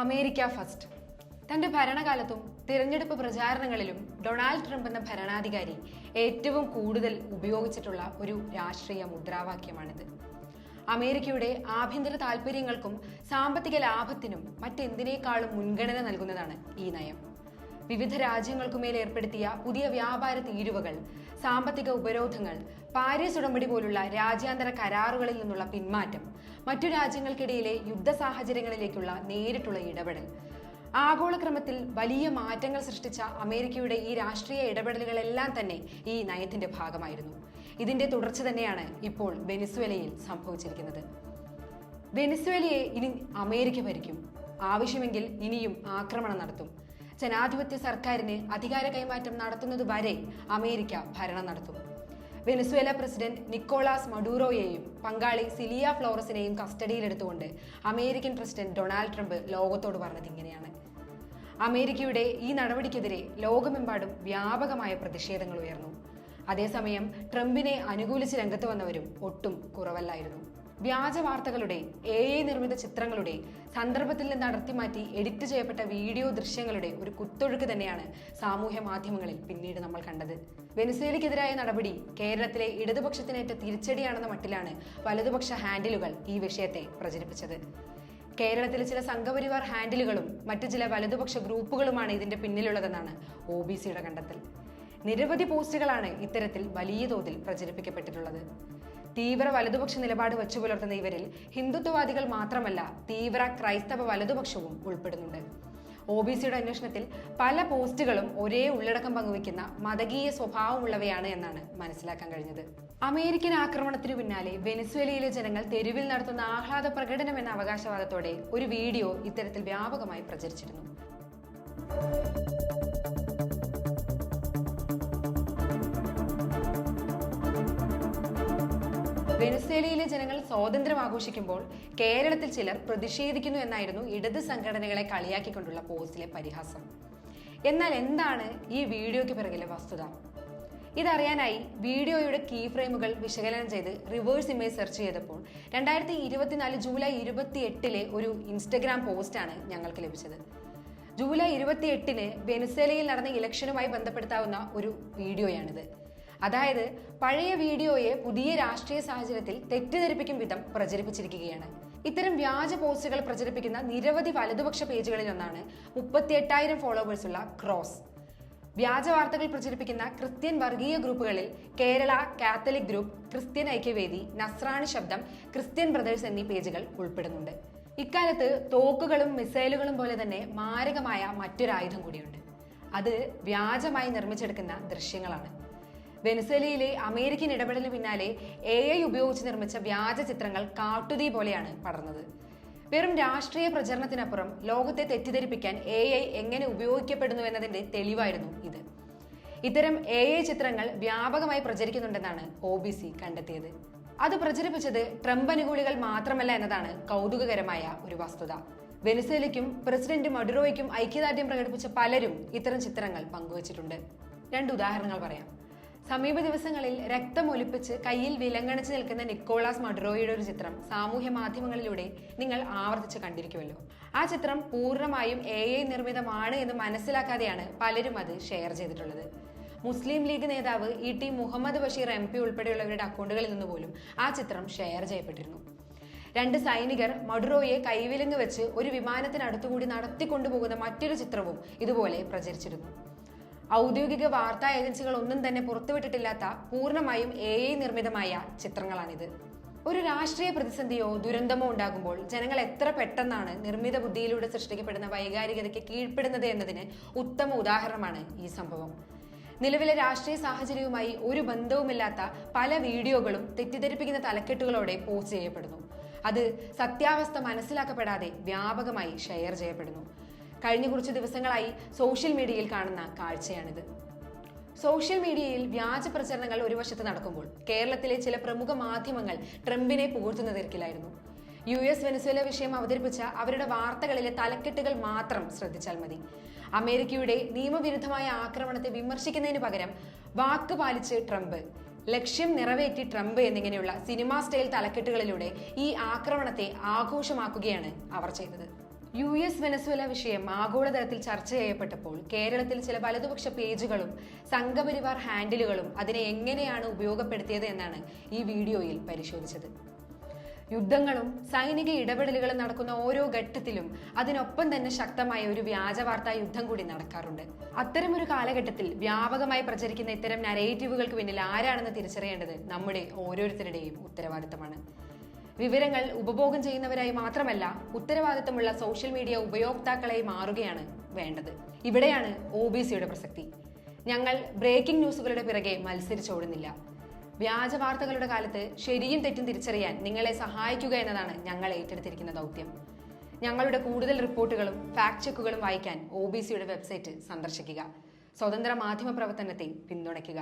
America first. തന്റെ ഭരണകാലത്തും തിരഞ്ഞെടുപ്പ് പ്രചാരണങ്ങളിലും Donald Trump എന്ന ഭരണാധികാരി ഏറ്റവും കൂടുതൽ ഉപയോഗിച്ചിട്ടുള്ള ഒരു രാഷ്ട്രീയ മുദ്രാവാക്യമാണിത്. അമേരിക്കയുടെ ആഭ്യന്തര താൽപ്പര്യങ്ങൾക്കും സാമ്പത്തിക ലാഭത്തിനും മറ്റെന്തിനേക്കാളും മുൻഗണന നൽകുന്നതാണ് ഈ നയം. വിവിധ രാജ്യങ്ങൾക്കുമേൽ ഏർപ്പെടുത്തിയ പുതിയ വ്യാപാര തീരുവകൾ സാമ്പത്തിക ഉപരോധങ്ങൾ പാരീസ് ഉടമ്പടി പോലുള്ള രാജ്യാന്തര കരാറുകളിൽ നിന്നുള്ള പിന്മാറ്റം മറ്റു രാജ്യങ്ങൾക്കിടയിലെ യുദ്ധ സാഹചര്യങ്ങളിലേക്കുള്ള നേരിട്ടുള്ള ഇടപെടൽ. ആഗോളക്രമത്തിൽ വലിയ മാറ്റങ്ങൾ സൃഷ്ടിച്ച അമേരിക്കയുടെ ഈ രാഷ്ട്രീയ ഇടപെടലുകളെല്ലാം തന്നെ ഈ നയത്തിന്റെ ഭാഗമായിരുന്നു. ഇതിന്റെ തുടർച്ച തന്നെയാണ് ഇപ്പോൾ വെനിസ്വേലയിൽ സംഭവിച്ചിരിക്കുന്നത്. വെനിസ്വേലയെ ഇനി അമേരിക്ക ഭരിക്കും. ആവശ്യമെങ്കിൽ ഇനിയും ആക്രമണം നടത്തും. ജനാധിപത്യ സർക്കാരിന് അധികാര കൈമാറ്റം നടത്തുന്നത് വരെ അമേരിക്ക ഭരണം നടത്തും. വെനസ്വേല പ്രസിഡന്റ് നിക്കോളാസ് മഡൂറോയെയും പങ്കാളി സിലിയ ഫ്ലോറസിനെയും കസ്റ്റഡിയിലെടുത്തുകൊണ്ട് അമേരിക്കൻ പ്രസിഡന്റ് ഡൊണാൾഡ് ട്രംപ് ലോകത്തോട് പറഞ്ഞത് ഇങ്ങനെയാണ്. അമേരിക്കയുടെ ഈ നടപടിക്കെതിരെ ലോകമെമ്പാടും വ്യാപകമായ പ്രതിഷേധങ്ങൾ ഉയർന്നു. അതേസമയം ട്രംപിനെ അനുകൂലിച്ച് രംഗത്ത് വന്നവരും ഒട്ടും കുറവല്ലായിരുന്നു. വ്യാജ വാർത്തകളുടെ എ ഐ നിർമ്മിത ചിത്രങ്ങളുടെ സന്ദർഭത്തിൽ നിന്ന് അടർത്തിമാറ്റി എഡിറ്റ് ചെയ്യപ്പെട്ട വീഡിയോ ദൃശ്യങ്ങളുടെ ഒരു കുത്തൊഴുക്ക് തന്നെയാണ് സാമൂഹ്യ മാധ്യമങ്ങളിൽ പിന്നീട് നമ്മൾ കണ്ടത്. വെനിസേലയ്ക്കെതിരായ നടപടി കേരളത്തിലെ ഇടതുപക്ഷത്തിനേറ്റ തിരിച്ചടിയാണെന്ന മട്ടിലാണ് വലതുപക്ഷ ഹാൻഡിലുകൾ ഈ വിഷയത്തെ പ്രചരിപ്പിച്ചത്. കേരളത്തിലെ ചില സംഘപരിവാർ ഹാൻഡിലുകളും മറ്റു ചില വലതുപക്ഷ ഗ്രൂപ്പുകളുമാണ് ഇതിന്റെ പിന്നിലുള്ളതെന്നാണ് ഒ ബി സിയുടെ കണ്ടെത്തൽ. നിരവധി പോസ്റ്റുകളാണ് ഇത്തരത്തിൽ വലിയ തോതിൽ പ്രചരിപ്പിക്കപ്പെട്ടിട്ടുള്ളത്. തീവ്ര വലതുപക്ഷ നിലപാട് വച്ചു പുലർത്തുന്ന ഇവരിൽ ഹിന്ദുത്വവാദികൾ മാത്രമല്ല തീവ്ര ക്രൈസ്തവ വലതുപക്ഷവും ഉൾപ്പെടുന്നുണ്ട്. ഒ ബി സിയുടെ അന്വേഷണത്തിൽ പല പോസ്റ്റുകളും ഒരേ ഉള്ളടക്കം പങ്കുവയ്ക്കുന്ന മതകീയ സ്വഭാവമുള്ളവയാണ് എന്നാണ് മനസ്സിലാക്കാൻ കഴിഞ്ഞത്. അമേരിക്കൻ ആക്രമണത്തിനു പിന്നാലെ വെനിസ്വേലയിലെ ജനങ്ങൾ തെരുവിൽ നടത്തുന്ന ആഹ്ലാദ പ്രകടനം എന്ന അവകാശവാദത്തോടെ ഒരു വീഡിയോ ഇത്തരത്തിൽ വ്യാപകമായി പ്രചരിച്ചിരുന്നു. വെനസ്വേലയിലെ ജനങ്ങൾ സ്വാതന്ത്ര്യം ആഘോഷിക്കുമ്പോൾ കേരളത്തിൽ ചിലർ പ്രതിഷേധിക്കുന്നു എന്നായിരുന്നു ഇടത് സംഘടനകളെ കളിയാക്കിക്കൊണ്ടുള്ള പോസ്റ്റിലെ പരിഹാസം. എന്നാൽ എന്താണ് ഈ വീഡിയോയ്ക്ക് പിറകിലെ വസ്തുത? ഇതറിയാനായി വീഡിയോയുടെ കീ ഫ്രെയിമുകൾ വിശകലനം ചെയ്ത് റിവേഴ്സ് ഇമേജ് സെർച്ച് ചെയ്തപ്പോൾ രണ്ടായിരത്തി ഇരുപത്തിനാല് ജൂലൈ ഇരുപത്തി എട്ടിലെ ഒരു ഇൻസ്റ്റഗ്രാം പോസ്റ്റാണ് ഞങ്ങൾക്ക് ലഭിച്ചത്. ജൂലൈ ഇരുപത്തി എട്ടിന് വെനസേലയിൽ നടന്ന ഇലക്ഷനുമായി ബന്ധപ്പെടുത്താവുന്ന ഒരു വീഡിയോയാണിത്. അതായത് പഴയ വീഡിയോയെ പുതിയ രാഷ്ട്രീയ സാഹചര്യത്തിൽ തെറ്റിദ്ധരിപ്പിക്കും വിധം പ്രചരിപ്പിച്ചിരിക്കുകയാണ്. ഇത്തരം വ്യാജ പോസ്റ്റുകൾ പ്രചരിപ്പിക്കുന്ന നിരവധി വലതുപക്ഷ പേജുകളിൽ ഒന്നാണ് മുപ്പത്തി എട്ടായിരം ഫോളോവേഴ്സ് ഉള്ള ക്രോസ്. വ്യാജ വാർത്തകൾ പ്രചരിപ്പിക്കുന്ന ക്രിസ്ത്യൻ വർഗീയ ഗ്രൂപ്പുകളിൽ Kerala Catholic group Christian Aikyavedi Nasrani Shabdam Christian brothers എന്നീ പേജുകൾ ഉൾപ്പെടുന്നുണ്ട്. ഇക്കാലത്ത് തോക്കുകളും മിസൈലുകളും പോലെ തന്നെ മാരകമായ മറ്റൊരായുധം കൂടിയുണ്ട്. അത് വ്യാജമായി നിർമ്മിച്ചെടുക്കുന്ന ദൃശ്യങ്ങളാണ്. വെനസ്വേലയിലെ അമേരിക്കൻ ഇടപെടലിന് പിന്നാലെ എ ഐ ഉപയോഗിച്ച് നിർമ്മിച്ച വ്യാജ ചിത്രങ്ങൾ കാട്ടുതീ പോലെയാണ് പടർന്നത്. വെറും രാഷ്ട്രീയ പ്രചരണത്തിനപ്പുറം ലോകത്തെ തെറ്റിദ്ധരിപ്പിക്കാൻ എ ഐ എങ്ങനെ ഉപയോഗിക്കപ്പെടുന്നു എന്നതിന്റെ തെളിവായിരുന്നു ഇത്. ഇത്തരം എ ഐ ചിത്രങ്ങൾ വ്യാപകമായി പ്രചരിക്കുന്നുണ്ടെന്നാണ് ഒ ബി സി കണ്ടെത്തിയത്. അത് പ്രചരിപ്പിച്ചത് ട്രംപ് അനുകൂലികൾ മാത്രമല്ല എന്നതാണ് കൗതുകകരമായ ഒരു വസ്തുത. വെനിസേലയ്ക്കും പ്രസിഡന്റ് മഡുറോയ്ക്കും ഐക്യദാർഢ്യം പ്രകടിപ്പിച്ച പലരും ഇത്തരം ചിത്രങ്ങൾ പങ്കുവച്ചിട്ടുണ്ട്. രണ്ട് ഉദാഹരണങ്ങൾ പറയാം. സമീപ ദിവസങ്ങളിൽ രക്തമൊലിപ്പിച്ച് കയ്യിൽ വിലങ്ങണിച്ച് നിൽക്കുന്ന നിക്കോളാസ് മഡ്രോയുടെ ഒരു ചിത്രം സാമൂഹ്യ മാധ്യമങ്ങളിലൂടെ നിങ്ങൾ ആവർത്തിച്ച് കണ്ടിരിക്കുമല്ലോ. ആ ചിത്രം പൂർണമായും എ ഐ നിർമ്മിതമാണ് എന്ന് മനസ്സിലാക്കാതെയാണ് പലരും അത് ഷെയർ ചെയ്തിട്ടുള്ളത്. മുസ്ലിം ലീഗ് നേതാവ് E T Muhammad Basheer M P ഉൾപ്പെടെയുള്ളവരുടെ അക്കൗണ്ടുകളിൽ നിന്ന് പോലും ആ ചിത്രം ഷെയർ ചെയ്യപ്പെട്ടിരുന്നു. രണ്ട് സൈനികർ മഡുറോയെ കൈവിലങ്ങ് വെച്ച് ഒരു വിമാനത്തിനടുത്തുകൂടി നടത്തിക്കൊണ്ടുപോകുന്ന മറ്റൊരു ചിത്രവും ഇതുപോലെ പ്രചരിച്ചിരുന്നു. ഔദ്യോഗിക വാർത്താ ഏജൻസികൾ ഒന്നും തന്നെ പുറത്തുവിട്ടിട്ടില്ലാത്ത പൂർണമായും എ ഐ നിർമ്മിതമായ ചിത്രങ്ങളാണിത്. ഒരു രാഷ്ട്രീയ പ്രതിസന്ധിയോ ദുരന്തമോ ഉണ്ടാകുമ്പോൾ ജനങ്ങൾ എത്ര പെട്ടെന്നാണ് നിർമ്മിത ബുദ്ധിയിലൂടെ സൃഷ്ടിക്കപ്പെടുന്ന വൈകാരികതയ്ക്ക് കീഴ്പ്പെടുന്നത് എന്നതിന് ഉത്തമ ഉദാഹരണമാണ് ഈ സംഭവം. നിലവിലെ രാഷ്ട്രീയ സാഹചര്യവുമായി ഒരു ബന്ധവുമില്ലാത്ത പല വീഡിയോകളും തെറ്റിദ്ധരിപ്പിക്കുന്ന തലക്കെട്ടുകളോടെ പോസ്റ്റ് ചെയ്യപ്പെടുന്നു. അത് സത്യാവസ്ഥ മനസ്സിലാക്കപ്പെടാതെ വ്യാപകമായി ഷെയർ ചെയ്യപ്പെടുന്നു. കഴിഞ്ഞ കുറച്ച് ദിവസങ്ങളായി സോഷ്യൽ മീഡിയയിൽ കാണുന്ന കാഴ്ചയാണിത്. സോഷ്യൽ മീഡിയയിൽ വ്യാജ പ്രചരണങ്ങൾ ഒരു വശത്ത് നടക്കുമ്പോൾ കേരളത്തിലെ ചില പ്രമുഖ മാധ്യമങ്ങൾ ട്രംപിനെ പുകഴ്ത്തുന്ന തിരക്കിലായിരുന്നു. യു എസ് വെനസ്വേല വിഷയം അവതരിപ്പിച്ച അവരുടെ വാർത്തകളിലെ തലക്കെട്ടുകൾ മാത്രം ശ്രദ്ധിച്ചാൽ മതി. അമേരിക്കയുടെ നിയമവിരുദ്ധമായ ആക്രമണത്തെ വിമർശിക്കുന്നതിന് പകരം വാക്ക് പാലിച്ച് ട്രംപ് ലക്ഷ്യം നിറവേറ്റി ട്രംപ് എന്നിങ്ങനെയുള്ള സിനിമാ സ്റ്റൈൽ തലക്കെട്ടുകളിലൂടെ ഈ ആക്രമണത്തെ ആഘോഷമാക്കുകയാണ് അവർ ചെയ്തത്. യു എസ് വെനസ്വേല വിഷയം ആഗോളതലത്തിൽ ചർച്ച ചെയ്യപ്പെട്ടപ്പോൾ കേരളത്തിൽ ചില വലതുപക്ഷ പേജുകളും സംഘപരിവാർ ഹാൻഡിലുകളും അതിനെ എങ്ങനെയാണ് ഉപയോഗപ്പെടുത്തിയത് എന്നാണ് ഈ വീഡിയോയിൽ പരിശോധിച്ചത്. യുദ്ധങ്ങളും സൈനിക ഇടപെടലുകളും നടക്കുന്ന ഓരോ ഘട്ടത്തിലും അതിനൊപ്പം തന്നെ ശക്തമായ ഒരു വ്യാജവാർത്താ യുദ്ധം കൂടി നടക്കാറുണ്ട്. അത്തരമൊരു കാലഘട്ടത്തിൽ വ്യാപകമായി പ്രചരിക്കുന്ന ഇത്തരം നരേറ്റീവുകൾക്ക് പിന്നിൽ ആരാണെന്ന് തിരിച്ചറിയേണ്ടത് നമ്മുടെ ഓരോരുത്തരുടെയും ഉത്തരവാദിത്തമാണ്. വിവരങ്ങൾ ഉപഭോഗം ചെയ്യുന്നവരായി മാത്രമല്ല ഉത്തരവാദിത്തമുള്ള സോഷ്യൽ മീഡിയ ഉപയോക്താക്കളായി മാറുകയാണ് വേണ്ടത്. ഇവിടെയാണ് ഒ ബി സിയുടെ പ്രസക്തി. ഞങ്ങൾ ബ്രേക്കിംഗ് ന്യൂസുകളുടെ പിറകെ മത്സരിച്ചോടുന്നില്ല. വ്യാജ വാർത്തകളുടെ കാലത്ത് ശരിയും തെറ്റും തിരിച്ചറിയാൻ നിങ്ങളെ സഹായിക്കുക എന്നതാണ് ഞങ്ങൾ ഏറ്റെടുത്തിരിക്കുന്ന ദൗത്യം. ഞങ്ങളുടെ കൂടുതൽ റിപ്പോർട്ടുകളും ഫാക്ട് ചെക്കുകളും വായിക്കാൻ ഒ ബി സിയുടെ വെബ്സൈറ്റ് സന്ദർശിക്കുക. സ്വതന്ത്ര മാധ്യമ പ്രവർത്തനത്തെ പിന്തുണയ്ക്കുക.